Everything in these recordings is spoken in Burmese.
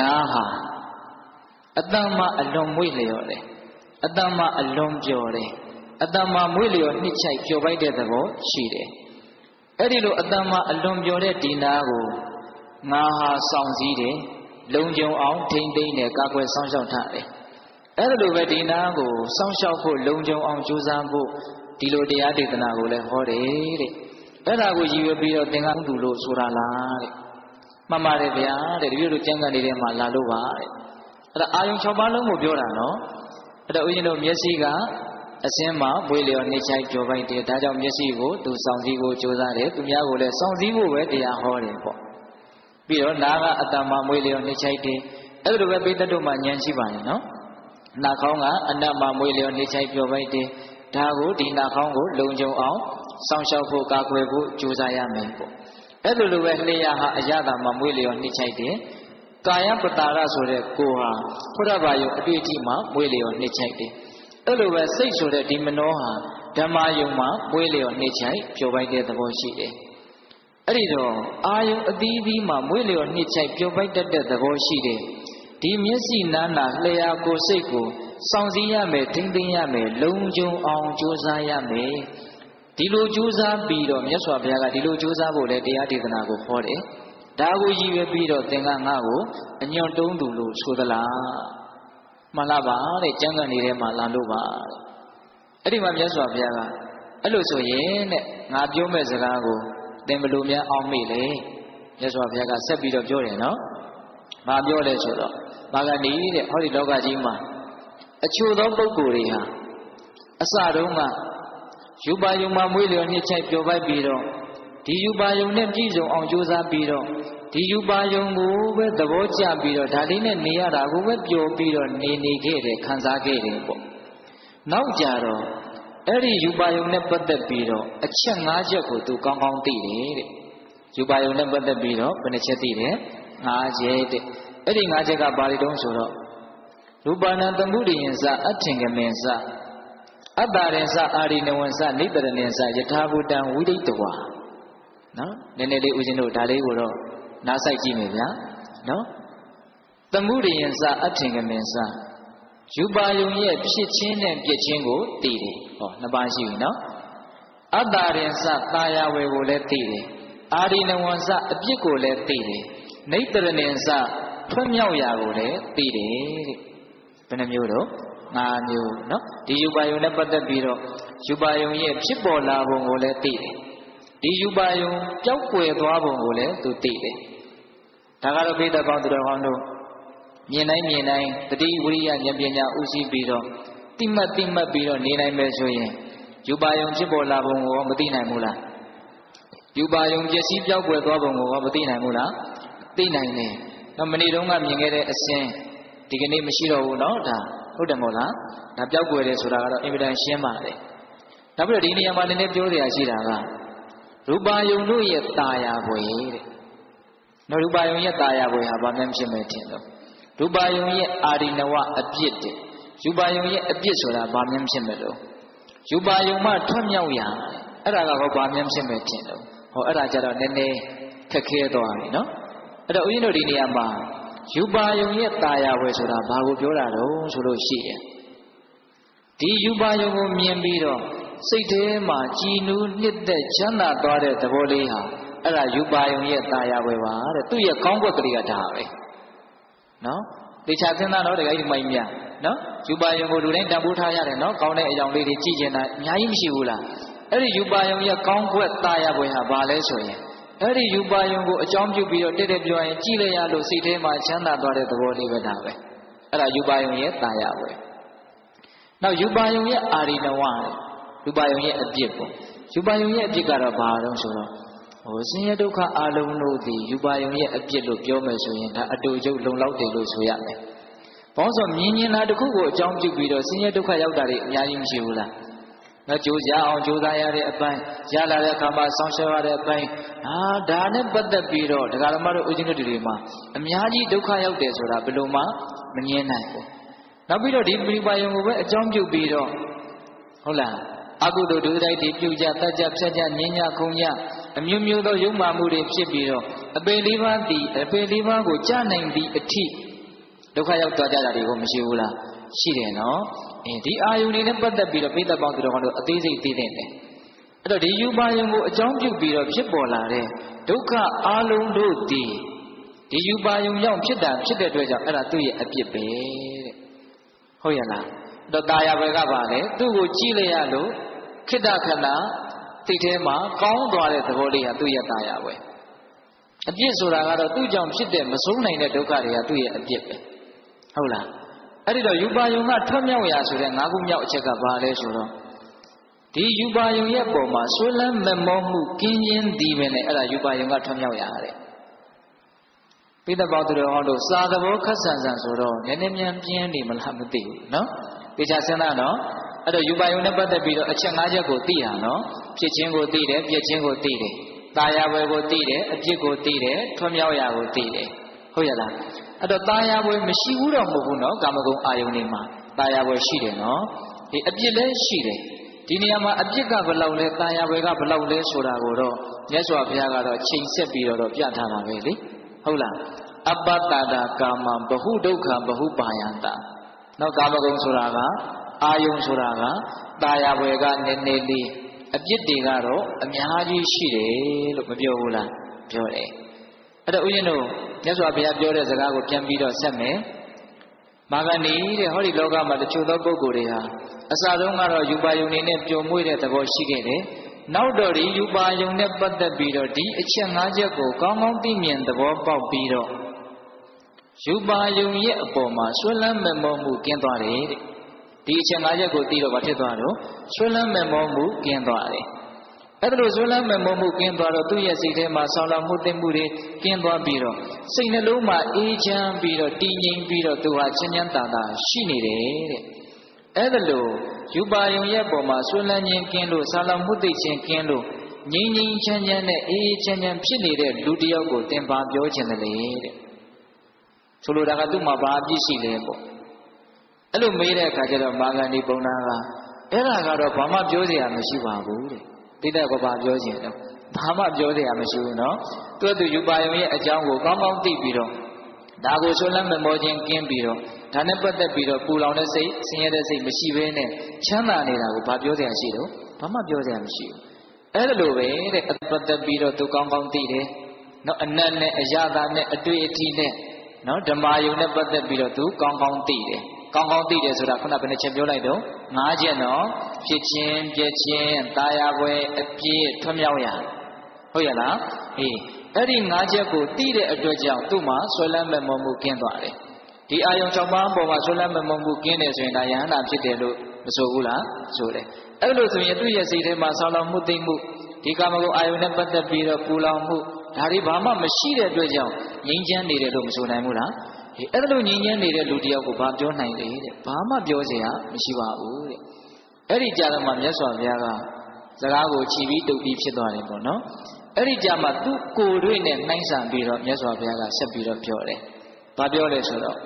နာဟာအတ္တမအလွန်မွေ့လျော်တယ်အတ္တမအလွန်ပျော်တယ်အတ္တမမွေ့လျော်နှစ်ချိုက်ပျော်ပိုက်တဲ့သဘောရှိတယ်အဲ့ဒီလိုအတ္တမအလွန်ပျော်တဲ့ဒီနာကိုငါဟာစောင့်စည်းတယ်လုံခြုံအောင်ထိမ့်သိမ့်နဲ့ကာကွယ်ဆောင်ရှောက်ထားတယ်အဲ့ဒါလိုပဲဒီနာကိုစောင့်ရှောက်ဖို့လုံခြုံအောင်ကြိုးစားဖို့ဒီလိုတရားဒေသနာကိုလည်းဟောတယ်တဲ့အဲ့ဒါကိုရည်ရွယ်ပြီးတော့သင်္ကန်းသူလို့ဆိုတာလားတဲ့ မှန်ပါတယ်ဗျာတဲ့တပည့်တို့ကျမ်းဂန်နေတဲ့မှာလာလို့ပါတဲ့အဲ့ဒါအာယုံ6ပါးလုံးကိုပြောတာနော်အဲ့ဒါဦးဇင်းတို့မျက်စိကအစင်းမှာမွေးလျော်နေချိုက်ကြောပိုက်တယ်ဒါကြောင့်မျက်စိကိုသူစောင့်စည်းဖို့ကြိုးစားတယ်သူများကိုလည်းစောင့်စည်းဖို့ပဲတရားဟောတယ်ပေါ့ပြီးတော့နာကအတ္တမမွေးလျော်နေချိုက်တယ်အဲ့ဒါလိုပဲပိဋကတ်တို့မှာဉာဏ်ရှိပါရဲ့နော်နှာခေါင်းကအနတ်မမွေးလျော်နေချိုက်ပြောပိုက်တယ်ဒါကိုဒီနှာခေါင်းကို လုံခြုံအောင်စောင့်ရှောက်ဖို့ကာကွယ်ဖို့ကြိုးစားရမယ်ပေါ့ အဲ့လိုလိုပဲလျှာဟာအရသာမှာမွေးလျော်နှိမ့်ချိုက်တယ်ကာယပတာရဆိုတဲ့ကိုဟာဘုရားဘာယုံအတွေ့အထိမှာမွေးလျော်နှိမ့်ချိုက်တယ်အဲ့လိုပဲစိတ်ဆိုတဲ့ဒီမနောဟာဓမ္မယုံမှာမွေးလျော်နှိမ့်ချိုက်ပျော်ပိုက်တဲ့သဘောရှိတယ်အဲ့ဒီတော့အာယုံအသီးသီးမှာမွေးလျော်နှိမ့်ချိုက်ပျော်ပိုက်တတ်တဲ့သဘောရှိတယ်ဒီမျက်စိနာနာလျှာကိုစိတ်ကိုစောင့်စည်းရမယ်ထိမ့်သိမ်းရမယ်လုံခြုံအောင်ကြိုးစားရမယ် ဒီလိုကြိုးစားပြီးတော့မြတ်စွာဘုရားကဒီလိုကြိုးစားဖို့လဲတရားဒေသနာကိုဟောတယ်ဒါကိုရည်ရွယ်ပြီးတော့သင်္ကငါ့ကိုအညွန့်တုံးသူလို့ဆိုသလားမှန်လားပါတဲ့ကျမ်းဂန်တွေထဲမှာလာလို့ပါတဲ့အဲ့ဒီမှာမြတ်စွာဘုရားကအဲ့လိုဆိုရင်တဲ့ငါပြောမဲ့စကားကိုသင်ဘလို့များအောင်မေ့လေမြတ်စွာဘုရားကဆက်ပြီးတော့ပြောတယ်နော်။ဘာပြောလဲဆိုတော့ဘာကနေတဲ့ဟောဒီလောကကြီးမှာအချို့သောပုဂ္ဂိုလ်တွေဟာအစတုန်းက ယူပါယုံမှာမွေးလျော်နှစ်ချိုက်ပျော်ပိုက်ပြီးတော့ဒီယူပါယုံနဲ့ပြည့်စုံအောင်ကြိုးစားပြီးတော့ဒီယူပါယုံကိုပဲသဘောကျပြီးတော့ဒါလေးနဲ့နေရတာကိုပဲပျော်ပြီးတော့နေနေခဲ့တယ်ခံစားခဲ့တယ်ပေါ့နောက်ကြတော့အဲ့ဒီယူပါယုံနဲ့ပတ်သက်ပြီးတော့အချက်၅ချက်ကိုသူကောင်းကောင်းသိတယ်တဲ့ယူပါယုံနဲ့ပတ်သက်ပြီးတော့ဘယ်နှချက်သိတယ်၅ချက်တဲ့အဲ့ဒီ၅ချက်ကဘာတွေတုံးဆိုတော့ရူပနာသမှုရိယင်စအထင်ကမင်စ အတ္တရင်စအာရိနဝံစနိတ္တရဏင်စယထာဘူတံဝိဒိတဝါနော်နည်းနည်းလေးဦးဇင်းတို့ဒါလေးကိုတော့နားဆိုင်ကြည့်မယ်ဗျာနော်သမှုရိယင်စအထင်ကမင်စယူပါယုံရဲ့ဖြစ်ချင်းနဲ့ပြစ်ချင်းကိုသိတယ်ဟောနှစ်ပါးရှိပြီနော်အတ္တရင်စတာယာဝေကိုလည်းသိတယ်အာရိနဝံစအပြစ်ကိုလည်းသိတယ်နိတ္တရဏင်စထွတ်မြောက်ရာကိုလည်းသိတယ်တဲ့ဘယ်နှမျိုးတော့ ၅မျိုးနော်ဒီယူပါယုံနဲ့ပတ်သက်ပြီးတော့ယူပါယုံရဲ့ဖြစ်ပေါ်လာပုံကိုလည်းသိတယ်ဒီယူပါယုံပျောက်ကွယ်သွားပုံကိုလည်းသူသိတယ်ဒါကတော့ပိဋကပေါင်းသူတော်ကောင်းတို့မြင်တိုင်းမြင်တိုင်းတတိဝိရိယဉာဏ်ပညာဥသိပြီးတော့တိမှတ်တိမှတ်ပြီးတော့နေနိုင်မယ်ဆိုရင်ယူပါယုံဖြစ်ပေါ်လာပုံကိုမသိနိုင်ဘူးလားယူပါယုံပျက်စီးပျောက်ကွယ်သွားပုံကိုမသိနိုင်ဘူးလားသိနိုင်တယ်နော်မနေ့တုန်းကမြင်ခဲ့တဲ့အစင်းဒီကနေ့မရှိတော့ဘူးเนาะဒါ ဟုတ်တယ်မို့လားဒါပျောက်ကွယ်တယ်ဆိုတာကတော့အင်မတန်ရှင်းပါတယ်နောက်ပြီးတော့ဒီနေရာမှာနည်းနည်းပြောစရာရှိတာကရူပါယုံတို့ရဲ့ตาယာဘွယ်တဲ့နော်ရူပါယုံရဲ့ตาယာဘွယ်ဟာဘာမှမဖြစ်မဲ့ထင်တော့ရူပါယုံရဲ့အာရိနဝအပြစ်တဲ့ရူပါယုံရဲ့အပြစ်ဆိုတာဘာမှမဖြစ်မဲ့လို့ရူပါယုံမှထွတ်မြောက်ရာအဲ့ဒါကဟောဘာမှမဖြစ်မဲ့ထင်တော့ဟောအဲ့ဒါကြတော့နည်းနည်းခက်ခဲသွားပြီနော်အဲ့တော့ဦးဇင်းတို့ဒီနေရာမှာ ယူပါယုံရဲ့ตาရဝယ်ဆိုတာဘာကိုပြောတာတော့ဆိုလို့ရှိရင်ဒီယူပါယုံကိုမြင်ပြီးတော့စိတ်ထဲမှာကြည်နူးနှစ်သက်ချမ်းသာသွားတဲ့သဘောလေးဟာအဲ့ဒါယူပါယုံရဲ့ตาရဝယ်ပါတဲ့သူ့ရဲ့ကောင်းကွက်ကလေးကဒါပဲနော်တေချာသင်္သာတော့တကယ်ဒီမိုင်းမြနော်ယူပါယုံကိုလူတိုင်းတန်ဖိုးထားရတယ်နော်ကောင်းတဲ့အကြောင်းလေးတွေကြည့်ကျင်တာအများကြီးမရှိဘူးလားအဲ့ဒီယူပါယုံရဲ့ကောင်းကွက်ตาရဝယ်ဟာဘာလဲဆိုရင် အဲ့ဒီယူပါယုံကိုအကြောင်းပြုပြီးတော့တက်တက်ပြောရင်ကြည်လိုက်ရလို့စိတ်ထဲမှာချမ်းသာသွားတဲ့သဘောလေးပဲဒါပဲအဲ့ဒါယူပါယုံရဲ့ตาရပဲနောက်ယူပါယုံရဲ့အာရိနဝယူပါယုံရဲ့အပြစ်ပေါ့ယူပါယုံရဲ့အပြစ်ကတော့ဘာတော့ဆိုတော့ဟိုဆင်းရဲဒုက္ခအလုံးတို့ဒီယူပါယုံရဲ့အပြစ်လို့ပြောမယ်ဆိုရင်ဒါအတူတူလုံလောက်တယ်လို့ဆိုရမယ်။ဘောဆိုမြင်မြင်တာတခုကိုအကြောင်းပြုပြီးတော့ဆင်းရဲဒုက္ခရောက်တာတွေအများကြီးမရှိဘူးလား။ နော်ကြိုးစားအောင်ကြိုးစားရတဲ့အပိုင်းရလာတဲ့အခါမှာဆောင်းရှောရတဲ့အပိုင်းအာဒါနဲ့ပတ်သက်ပြီးတော့ဒကာဓမ္မတို့ဦးဇင်းတို့တွေမှာအများကြီးဒုက္ခရောက်တယ်ဆိုတာဘယ်လိုမှမငြင်းနိုင်ဘူးနောက်ပြီးတော့ဒီပရိပါယုံကိုပဲအကြောင်းပြုပြီးတော့ဟုတ်လားအကုသိုလ်ဒုစရိုက်တွေပြုကြတတ်ကြဖြတ်ကြညင်ညခုံကြအမျိုးမျိုးသောယုံမှမှုတွေဖြစ်ပြီးတော့အပေလေးပါးတည်အပေလေးပါးကိုကြားနိုင်သည့်အထိဒုက္ခရောက်သွားကြတာတွေကိုမရှိဘူးလားရှိတယ်နော် အင်းဒီအာယုန်တွေနဲ့ပတ်သက်ပြီးတော့ပိဋကပေါင်းသူတော်ကောင်းတို့အသေးစိတ်သိသင့်တယ်အဲ့တော့ဒီယူပါယုန်ကိုအကြောင်းပြုပြီးတော့ဖြစ်ပေါ်လာတဲ့ဒုက္ခအာလုံးတို့သည်ဒီယူပါယုန်ကြောင့်ဖြစ်တာဖြစ်တဲ့အတွက်ကြောင့်အဲ့ဒါသူ့ရဲ့အပြစ်ပဲတဲ့ဟုတ်ရလားတော့တာယာဘယ်ကပါလဲသူ့ကိုကြည့်လိုက်ရလို့ခိတ္တခဏသိထဲမှာကောင်းသွားတဲ့သဘောလေးဟာသူ့ရဲ့တာယာပဲအပြစ်ဆိုတာကတော့သူ့ကြောင့်ဖြစ်တဲ့မဆုံးနိုင်တဲ့ဒုက္ခတွေကသူ့ရဲ့အပြစ်ပဲဟုတ်လား အဲ့ဒီတော့ယူပါယုံကထွက်မြောက်ရာဆိုတဲ့၅ခုမြောက်အချက်ကဘာလဲဆိုတော့ဒီယူပါယုံရဲ့ပုံမှာဆွေးလန်းမမောမှုကင်းခြင်းဒီပဲနဲ့အဲ့ဒါယူပါယုံကထွက်မြောက်ရာတဲ့ပိဋကပေါသူတော်ဟောတို့စာသဘောခက်ဆန်ဆန်ဆိုတော့နည်းနည်းမြန်ပြင်းနေမလားမသိဘူးနော်တေချာစဉ်းစားနော်အဲ့တော့ယူပါယုံနဲ့ပတ်သက်ပြီးတော့အချက်၅ချက်ကိုသိရနော်ဖြစ်ခြင်းကိုသိတယ်ပြည့်ခြင်းကိုသိတယ်ตาယာဘွယ်ကိုသိတယ်အပြစ်ကိုသိတယ်ထွံ့မြောက်ရာကိုသိတယ် ဟုတ်ရလားအဲ့တော့ตาယာဘွယ်မရှိဘူးတော့မဟုတ်ဘူးနော်ကာမဂုဏ်အာယုန်တွေမှာตาယာဘွယ်ရှိတယ်နော်ဒီအပြစ်လည်းရှိတယ်ဒီနေရာမှာအပြစ်ကဘယ်လောက်လဲตาယာဘွယ်ကဘယ်လောက်လဲဆိုတာကိုတော့မြတ်စွာဘုရားကတော့ချိန်ဆက်ပြီးတော့ပြထားတာပဲလေဟုတ်လားအပ္ပတ္တာကာမံဘဟုဒုက္ခဘဟုပါယန္တာနောက်ကာမဂုဏ်ဆိုတာကအာယုန်ဆိုတာကตาယာဘွယ်ကနည်းနည်းလေးအပြစ်တွေကတော့အများကြီးရှိတယ်လို့မပြောဘူးလားပြောတယ် အဲ့တော့ဦးဇင်းတို့မြတ်စွာဘုရားပြောတဲ့စကားကိုပြန်ပြီးတော့ဆက်မယ်မာဂဏီတဲ့ဟောဒီလောကမှာတချို့သောပုဂ္ဂိုလ်တွေဟာအစတုန်းကတော့ယူပါယုံနေနဲ့ပျော်မွေ့တဲ့သဘောရှိခဲ့တယ်နောက်တော့ဒီယူပါယုံနဲ့ပတ်သက်ပြီးတော့ဒီအချက်၅ချက်ကိုကောင်းကောင်းသိမြင်သဘောပေါက်ပြီးတော့ယူပါယုံရဲ့အပေါ်မှာဆွလန်းမမောမှုကျင်းသွားတယ်တဲ့ဒီအချက်၅ချက်ကိုသိတော့ဘာဖြစ်သွားတော့ဆွလန်းမမောမှုကျင်းသွားတယ် အဲ့ဒါလို့ဆွလန်းမမောမှုကျင်းသွားတော့သူ့ရဲ့စိတ်ထဲမှာဆောင်းလာမှုသိမှုတွေကျင်းသွားပြီးတော့စိတ်နှလုံးမှာအေးချမ်းပြီးတော့တည်ငြိမ်ပြီးတော့သူဟာချမ်းချမ်းသာသာရှိနေတယ်တဲ့အဲ့ဒါလို့ယူပါယုံရဲ့ပေါ်မှာဆွလန်းခြင်းကျင်းလို့ဆောင်းလာမှုသိခြင်းကျင်းလို့ငြိမ်ငြိမ်ချမ်းချမ်းနဲ့အေးအေးချမ်းချမ်းဖြစ်နေတဲ့လူတစ်ယောက်ကိုသင်ပါပြောခြင်းတယ်လေတဲ့ဆိုလိုတာကသူ့မှာဘာအပြစ်ရှိလဲပေါ့အဲ့လိုမေးတဲ့အခါကျတော့မာဂန္ဒီပုံနာကအဲ့ဒါကတော့ဘာမှပြောစရာမရှိပါဘူးတဲ့ တိတက်ကဘာပြောခြင်းတော့ဘာမှပြောစရာမရှိဘူးနော်သူ့သူယူပါယုံရဲ့အကြောင်းကိုကောင်းကောင်းသိပြီးတော့ဒါကိုဆွလမ်းမမောခြင်းကင်းပြီးတော့ဒါနဲ့ပတ်သက်ပြီးတော့ပူလောင်တဲ့စိတ်ဆင်းရဲတဲ့စိတ်မရှိဘဲနဲ့ချမ်းသာနေတာကိုဘာပြောစရာရှိတော့ဘာမှပြောစရာမရှိဘူးအဲ့လိုပဲတဲ့ပတ်သက်ပြီးတော့သူကောင်းကောင်းသိတယ်နော်အနတ်နဲ့အရသာနဲ့အတွေ့အထိနဲ့နော်ဓမ္မယုံနဲ့ပတ်သက်ပြီးတော့သူကောင်းကောင်းသိတယ် ကောင်းကောင်းသိတယ်ဆိုတာခုနဘယ်နှချက်ပြောလိုက်တော့၅ချက်နော်ဖြစ်ချင်းပြည့်ချင်းတာယာပွဲအပြည့်ထွမြောက်ရဟုတ်ရလားအေးအဲ့ဒီ၅ချက်ကိုသိတဲ့အတွက်ကြောင့်သူ့မှာဆွဲလန်းမမောမှုကင်းသွားတယ်ဒီအာယုံ၆ပါးပေါ်မှာဆွဲလန်းမမောမှုကင်းတယ်ဆိုရင်ဒါယဟန္တာဖြစ်တယ်လို့မဆိုဘူးလားဆိုတယ်အဲ့လိုဆိုရင်သူ့ရဲ့စိတ်ထဲမှာဆောင်းလောင်မှုသိမ့်မှုဒီကာမဂုဏ်အာယုန်နဲ့ပတ်သက်ပြီးတော့ပူလောင်မှုဒါတွေဘာမှမရှိတဲ့အတွက်ကြောင့်ငြိမ်းချမ်းနေတယ်လို့မဆိုနိုင်ဘူးလား ဒီအဲ့လိုငြိမ်းချမ်းနေတဲ့လူတယောက်ကိုဘာပြောနိုင်လဲတဲ့ဘာမှပြောစရာမရှိပါဘူးတဲ့အဲ့ဒီကြာတော့မှမြတ်စွာဘုရားကစကားကိုခြီးပြီးတုတ်ပြီးဖြစ်သွားတယ်ပေါ့နော်အဲ့ဒီကြာမှသူ့ကိုယ်တွေ့နဲ့နှိုင်းဆန်ပြီးတော့မြတ်စွာဘုရားကဆက်ပြီးတော့ပြောတယ်ဘာပြောလဲဆိုတော့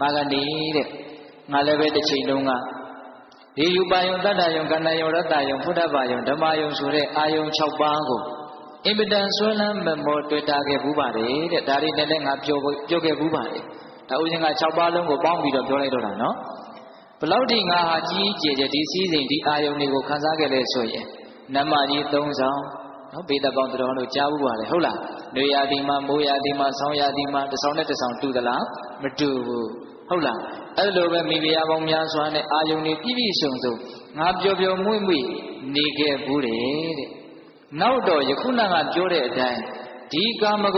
မာဂဏီတဲ့ငါလည်းပဲတစ်ချိန်လုံးကဒီယူပါယုံတတ္တယုံကန္တယုံရတ္တယုံဖုဒ္ဓဘာယုံဓမ္မယုံဆိုတဲ့အာယုံ6ပါးကို အင်ပဒန်ဆွမ်းလန်းမမောတွေ့တာခဲ့ဘူးပါတယ်တဲ့ဒါတွေနဲ့လည်းငါပြောပြောခဲ့ဘူးပါတယ်ဒါဥစဉ်က6ပါးလုံးကိုပေါင်းပြီးတော့ပြောလိုက်တော့တာနော်ဘလောက်ထိငါဟာကြီးကြီးကျယ်ကျယ်ဒီစည်းစိမ်ဒီအာယုံတွေကိုခံစားခဲ့လဲဆိုရင်နမကြီး၃ဆောင်နော်ဘေးသက်ပေါင်းတော်တို့ကြားဘူးပါတယ်ဟုတ်လားနေရာဒီမှာမိုးရာဒီမှာဆောင်းရာဒီမှာတစ်ဆောင်နဲ့တစ်ဆောင်တူသလားမတူဘူးဟုတ်လားအဲ့လိုပဲမိဖုရားပေါင်းများစွာနဲ့အာယုန်တွေပြည့်ပြည့်စုံစုံငါပျော်ပျော်မွေ့မွေ့နေခဲ့ဘူးတဲ့ နောက်တော့ယခုနကပြောတဲ့အတိုင်းဒီကာမ